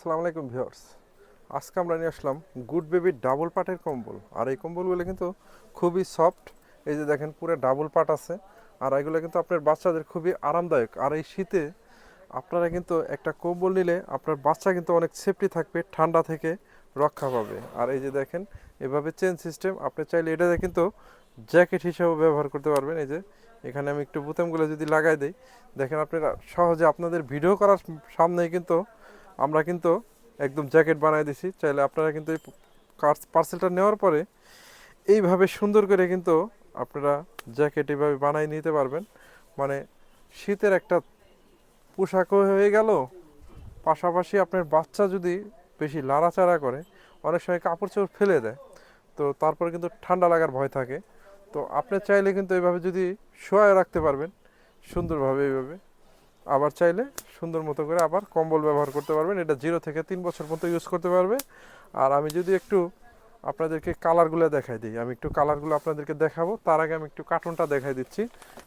আসসালামু আলাইকুম ভিউয়ার্স। আজকে আমরা নিয়ে আসলাম গুড বেবির ডাবল পাটের কম্বল। আর এই কম্বলগুলো কিন্তু খুবই সফট। এই যে দেখেন, পুরো ডাবল পাট আছে। আর এগুলো কিন্তু আপনার বাচ্চাদের খুবই আরামদায়ক। আর এই শীতে আপনারা কিন্তু একটা কম্বল নিলে আপনার বাচ্চা কিন্তু অনেক সেফটি থাকবে, ঠান্ডা থেকে রক্ষা পাবে। আর এই যে দেখেন, এভাবে চেন সিস্টেম আপনি চাইলে এটাতে কিন্তু জ্যাকেট হিসেবে ব্যবহার করতে পারবেন। এই যে, এখানে আমি একটু বুতামগুলো যদি লাগাই দিই, দেখেন আপনারা সহজে আপনাদের ভিডিও করার সামনেই কিন্তু আমরা কিন্তু একদম জ্যাকেট বানিয়ে দিছি। চাইলে আপনারা কিন্তু এই পার্সেলটা নেওয়ার পরে এইভাবে সুন্দর করে কিন্তু আপনারা জ্যাকেট এইভাবে বানিয়ে নিতে পারবেন। মানে শীতের একটা পোশাকও হয়ে গেল। পাশাপাশি আপনার বাচ্চা যদি বেশি লাড়াচাড়া করে, অনেক সময় কাপড় চোপড় ফেলে দেয়, তো তারপরে কিন্তু ঠান্ডা লাগার ভয় থাকে। তো আপনি চাইলে কিন্তু এইভাবে যদি শোয়ায় রাখতে পারবেন, সুন্দরভাবে এইভাবে। আবার চাইলে সুন্দর মতো করে আবার কম্বল ব্যবহার করতে পারবেন। এটা জিরো থেকে তিন বছর পর্যন্ত ইউজ করতে পারবে। আর আমি যদি একটু আপনাদেরকে কালারগুলো দেখাই দিই, আমি একটু কালারগুলো আপনাদেরকে দেখাবো। তার আগে আমি একটু কার্টুনটা দেখাই দিচ্ছি।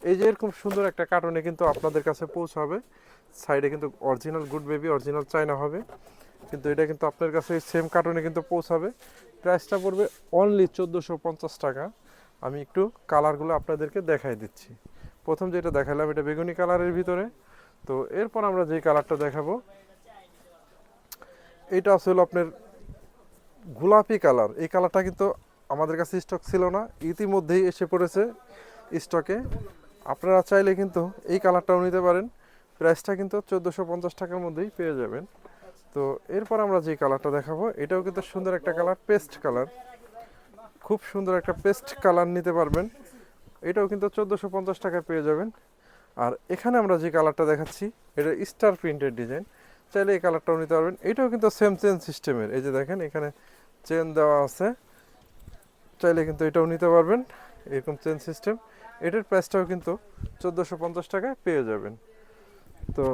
এই যে এরকম সুন্দর একটা কার্টুনে কিন্তু আপনাদের কাছে পৌঁছাবে। সাইডে কিন্তু original good baby original China হবে। কিন্তু এটা কিন্তু আপনার কাছে সেম কার্টুনে কিন্তু পৌঁছাবে। প্রাইসটা পড়বে অনলি চোদ্দোশো পঞ্চাশ টাকা। আমি একটু কালারগুলো আপনাদেরকে দেখাই দিচ্ছি। প্রথম যেটা দেখালাম, এটা বেগুনি কালারের ভিতরে। তো এরপর আমরা যে কালারটা দেখাবো, এটা আসলে আপনার গোলাপি কালার। এই কালারটা কিন্তু আমাদের কাছে স্টক ছিল না, ইতিমধ্যেই এসে পড়েছে স্টকে আপনারা চাইলে কিন্তু এই কালারটাও নিতে পারেন। প্রাইসটা কিন্তু চোদ্দোশো পঞ্চাশ টাকার মধ্যেই পেয়ে যাবেন। তো এরপর আমরা যে কালারটা দেখাবো, এটাও কিন্তু সুন্দর একটা কালার পেস্ট কালার। খুব সুন্দর একটা পেস্ট কালার নিতে পারবেন। এটাও কিন্তু চোদ্দোশো পঞ্চাশ টাকায় পেয়ে যাবেন। আর এখানে আমরা যে কালারটা দেখাচ্ছি, এটা স্টার প্রিন্টের ডিজাইন। চাইলে এই কালারটাও নিতে পারবেন। এটাও কিন্তু সেম চেন সিস্টেমের এই যে দেখেন, এখানে চেন দেওয়া আছে। চাইলে কিন্তু এটাও নিতে পারবেন, এরকম চেন সিস্টেম এটার প্রাইসটাও কিন্তু চোদ্দোশো পঞ্চাশ টাকায় পেয়ে যাবেন। তো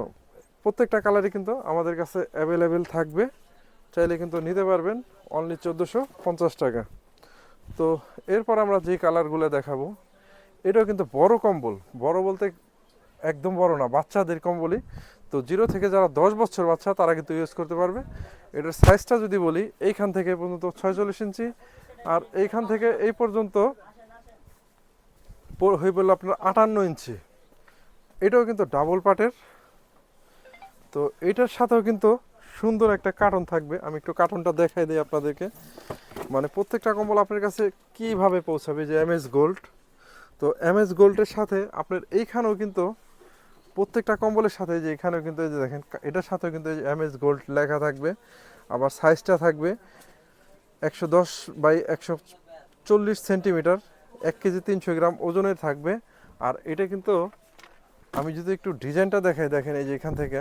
প্রত্যেকটা কালারই কিন্তু আমাদের কাছে অ্যাভেলেবেল থাকবে। চাইলে কিন্তু নিতে পারবেন অনলি চোদ্দোশো পঞ্চাশ টাকা। তো এরপর আমরা যে কালারগুলো দেখাবো, এটাও কিন্তু বড় কম্বল। বড় বলতে একদম বড় না, বাচ্চাদের কম্বলই তো জিরো থেকে যারা দশ বছর বাচ্চা, তারা কিন্তু ইউজ করতে পারবে। এটার সাইজটা যদি বলি, এইখান থেকে পর্যন্ত ছয়চল্লিশ ইঞ্চি। আর এইখান থেকে এই পর্যন্ত হয়ে বলল আপনার আটান্ন ইঞ্চি। এটাও কিন্তু ডাবল পাটের তো এটার সাথেও কিন্তু সুন্দর একটা কার্টন থাকবে। আমি একটু কার্টনটা দেখাই দিই আপনাদেরকে। মানে প্রত্যেকটা কম্বল আপনার কাছে কীভাবে পৌঁছাবে? যে এম এস গোল্ড তো এম এস গোল্ডের সাথে আপনার এইখানেও কিন্তু প্রত্যেকটা কম্বলের সাথে যে এখানেও কিন্তু এই যে দেখেন এটার সাথেও কিন্তু এম এস গোল্ড লেখা থাকবে, আবার সাইজটা থাকবে একশো দশ বাই একশো চল্লিশ সেন্টিমিটার এক কেজি তিনশো গ্রাম ওজনের থাকবে। আর এটা কিন্তু আমি যদি একটু ডিজাইনটা দেখাই, দেখেন এই যে এখান থেকে,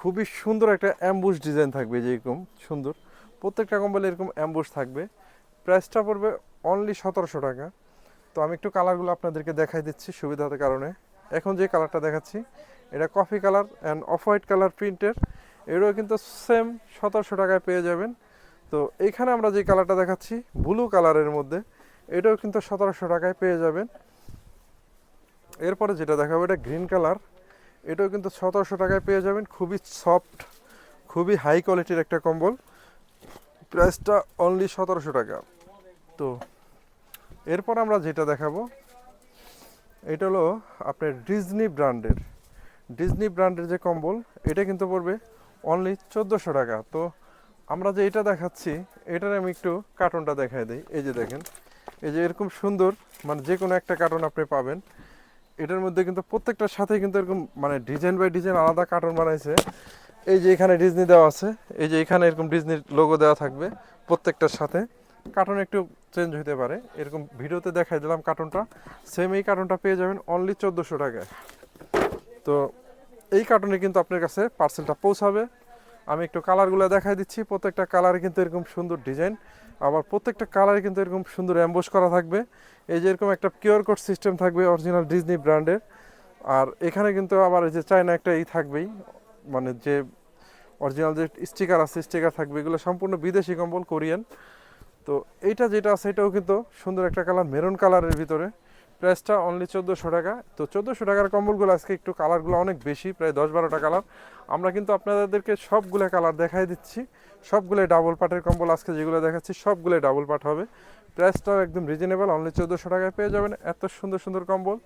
খুবই সুন্দর একটা অ্যাম্বুশ ডিজাইন থাকবে যে এরকম সুন্দর। প্রত্যেকটা কম্বলে এরকম অ্যাম্বুশ থাকবে। প্রাইসটা পড়বে অনলি সতেরোশো টাকা। তো আমি একটু কালারগুলো আপনাদেরকে দেখাই দিচ্ছি সুবিধার কারণে। এখন যে কালারটা দেখাচ্ছি, এটা coffee colour and off white colour প্রিন্টের এটাও কিন্তু সেম সতেরোশো টাকায় পেয়ে যাবেন। তো এইখানে আমরা যে কালারটা দেখাচ্ছি ব্লু কালারের মধ্যে, এটাও কিন্তু সতেরোশো টাকায় পেয়ে যাবেন। এরপরে যেটা দেখাবো, এটা গ্রিন কালার এটাও কিন্তু সতেরোশো টাকায় পেয়ে যাবেন। খুবই সফট খুবই হাই কোয়ালিটির একটা কম্বল। প্রাইসটা অনলি সতেরোশো টাকা। তো এরপর আমরা যেটা দেখাবো এটা হলো আপনার ডিজনি ব্র্যান্ডের ডিজনি ব্র্যান্ডের যে কম্বল, এটা কিন্তু পড়বে অনলি চোদ্দোশো টাকা। তো আমরা যে এটা দেখাচ্ছি, এটার আমি একটু কার্টনটা দেখাই দিই। এই যে দেখেন, এই যে এরকম সুন্দর মানে যে কোনো একটা কার্টন আপনি পাবেন। এটার মধ্যে কিন্তু প্রত্যেকটার সাথে কিন্তু এরকম মানে ডিজাইন বাই ডিজাইন আলাদা কার্টন বানাইছে। এই যে এখানে ডিজনি দেওয়া আছে, এই যে এখানে এরকম ডিজনির লোগো দেওয়া থাকবে প্রত্যেকটার সাথে। কার্টন একটু চেঞ্জ হতে পারে। এরকম ভিডিওতে দেখাই দিলাম কার্টনটা সেম এই কার্টনটা পেয়ে যাবেন অনলি চোদ্দোশো টাকায়। তো এই কার্টনে কিন্তু আপনার কাছে পার্সেলটা পৌঁছাবে। আমি একটু কালারগুলো দেখাই দিচ্ছি। প্রত্যেকটা কালারে কিন্তু এরকম সুন্দর ডিজাইন আবার প্রত্যেকটা কালারে কিন্তু এরকম সুন্দর অ্যাম্বোস করা থাকবে। এই যে এরকম একটা কিউআর কোড সিস্টেম থাকবে অরিজিনাল ডিজনি ব্র্যান্ডের আর এখানে কিন্তু আবার এই যে চায়না একটা ই থাকবেই। মানে যে অরিজিনাল যে স্টিকার আছে স্টিকার থাকবে, এগুলো সম্পূর্ণ বিদেশি কম্বল কোরিয়ান তো এইটা যেটা আছে, এটাও কিন্তু সুন্দর একটা কালার, মেরুন কালারের ভিতরে। প্রাইসটা অনলি চোদ্দোশো টাকা। তো চোদ্দোশো টাকার কম্বলগুলো আজকে একটু কালারগুলো অনেক বেশি, প্রায় দশ বারোটা কালার। আমরা কিন্তু আপনাদেরকে সবগুলো কালার দেখাই দিচ্ছি। সবগুলোই ডাবল পাটের কম্বল আজকে যেগুলো দেখাচ্ছি, সবগুলোই ডাবল পাট হবে। প্রাইসটাও একদম রিজনেবল অনলি চোদ্দোশো টাকায় পেয়ে যাবেন। এত সুন্দর সুন্দর কম্বল।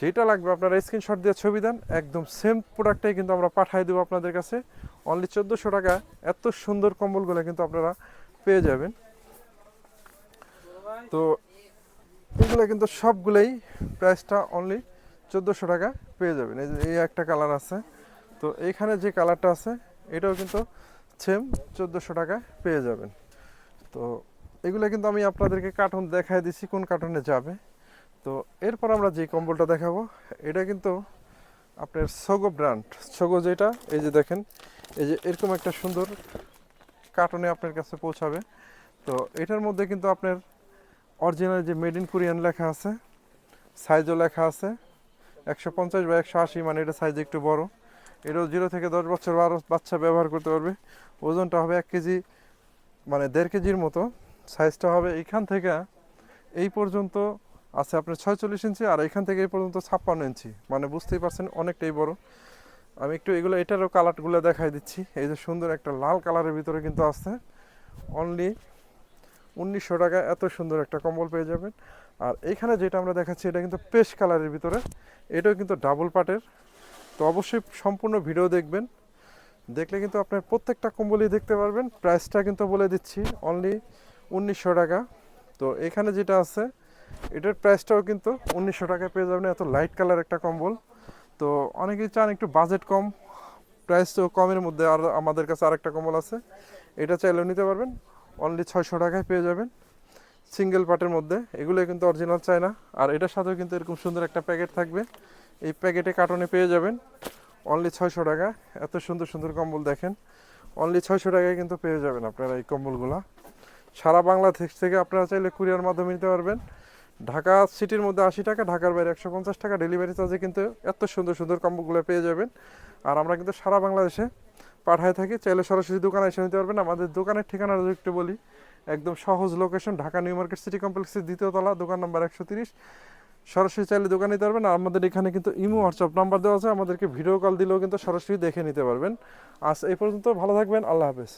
যেটা লাগবে আপনারা স্ক্রিনশট দিয়ে ছবি দেন। একদম সেম প্রোডাক্টটাই কিন্তু আমরা পাঠিয়ে দেবো আপনাদের কাছে। অনলি চোদ্দোশো টাকা এত সুন্দর কম্বলগুলো কিন্তু আপনারা পেয়ে যাবেন। তো এগুলো কিন্তু সবগুলোই প্রাইসটা অনলি চোদ্দোশো টাকা পেয়ে যাবেন। এই যে, এই একটা কালার আছে। তো এইখানে যে কালারটা আছে, এটাও কিন্তু সেম চোদ্দোশো টাকা পেয়ে যাবেন। তো এগুলো কিন্তু আমি আপনাদেরকে কার্টুন দেখাই দিছি, কোন কার্টুনে যাবে। তো এরপর আমরা যে কম্বলটা দেখাবো, এটা কিন্তু আপনার সোগো ব্র্যান্ড সোগো যেটা, এই যে দেখেন, এই যে এরকম একটা সুন্দর কার্টুনে আপনার কাছে পৌঁছাবে। তো এটার মধ্যে কিন্তু আপনার অরিজিনাল যে মেড ইন কোরিয়ান লেখা আছে সাইজও লেখা আছে, একশো পঞ্চাশ বা একশো আশি মানে এটা সাইজ একটু বড়। এটাও জিরো থেকে দশ বছর বারো বাচ্চা ব্যবহার করতে পারবে। ওজনটা হবে এক কেজি মানে দেড় কেজির মতো। সাইজটা হবে এইখান থেকে, এই পর্যন্ত আছে আপনার ছয়চল্লিশ ইঞ্চি, আর এখান থেকে এই পর্যন্ত ছাপ্পান্ন ইঞ্চি। মানে বুঝতেই পারছেন অনেকটাই বড়। আমি একটু এগুলো, এটারও কালারগুলো দেখাই দিচ্ছি। এই যে সুন্দর একটা লাল কালারের ভিতরে কিন্তু আছে। অনলি উনিশশো টাকা এত সুন্দর একটা কম্বল পেয়ে যাবেন। আর এখানে যেটা আমরা দেখাচ্ছি, এটা কিন্তু পেশ কালারের ভিতরে। এটাও কিন্তু ডাবল পাটের তো অবশ্যই সম্পূর্ণ ভিডিও দেখবেন। দেখলে কিন্তু আপনার প্রত্যেকটা কম্বলই দেখতে পারবেন। প্রাইসটা কিন্তু বলে দিচ্ছি অনলি উনিশশো টাকা। তো এখানে যেটা আছে, এটার প্রাইসটাও কিন্তু উনিশশো টাকায় পেয়ে যাবেন। এত লাইট কালার একটা কম্বল। তো অনেকেই চান একটু বাজেট কম প্রাইস তো কমের মধ্যে, আর আমাদের কাছে আরেকটা কম্বল আছে। এটা চাইলেও নিতে পারবেন অনলি ছয়শো টাকায় পেয়ে যাবেন সিঙ্গেল পার্টের মধ্যে। এগুলো কিন্তু অরিজিনাল চায় না আর এটার সাথেও কিন্তু এরকম সুন্দর একটা প্যাকেট থাকবে। এই প্যাকেটে কার্টনে পেয়ে যাবেন অনলি ছয়শো টাকা। এত সুন্দর সুন্দর কম্বল দেখেন অনলি ছয়শো টাকায় কিন্তু পেয়ে যাবেন আপনারা এই কম্বলগুলা। সারা বাংলাদেশ থেকে আপনারা চাইলে কুরিয়ার মাধ্যমে নিতে পারবেন। ঢাকা সিটির মধ্যে আশি টাকা, ঢাকার বাইরে একশো পঞ্চাশ টাকা ডেলিভারি চার্জে কিন্তু এত সুন্দর সুন্দর কম্বোগুলো পেয়ে যাবেন। আর আমরা কিন্তু সারা বাংলাদেশে পাঠায় থাকি, চাইলে সরাসরি দোকানে এসে নিতে পারবেন। আমাদের দোকানের ঠিকানা একটু বলি, একদম সহজ location Dhaka new market city কমপ্লেক্সের দ্বিতীয় তলা, দোকান নাম্বার একশো তিরিশ। সরাসরি চাইলে দোকানে নিতে পারবেন। আর আমাদের এখানে কিন্তু ইমো হোয়াটসঅ্যাপ নাম্বার দেওয়া আছে। আমাদেরকে ভিডিও কল দিলেও কিন্তু সরাসরি দেখে নিতে পারবেন। আজ এই পর্যন্ত ভালো থাকবেন। আল্লাহ হাফেজ।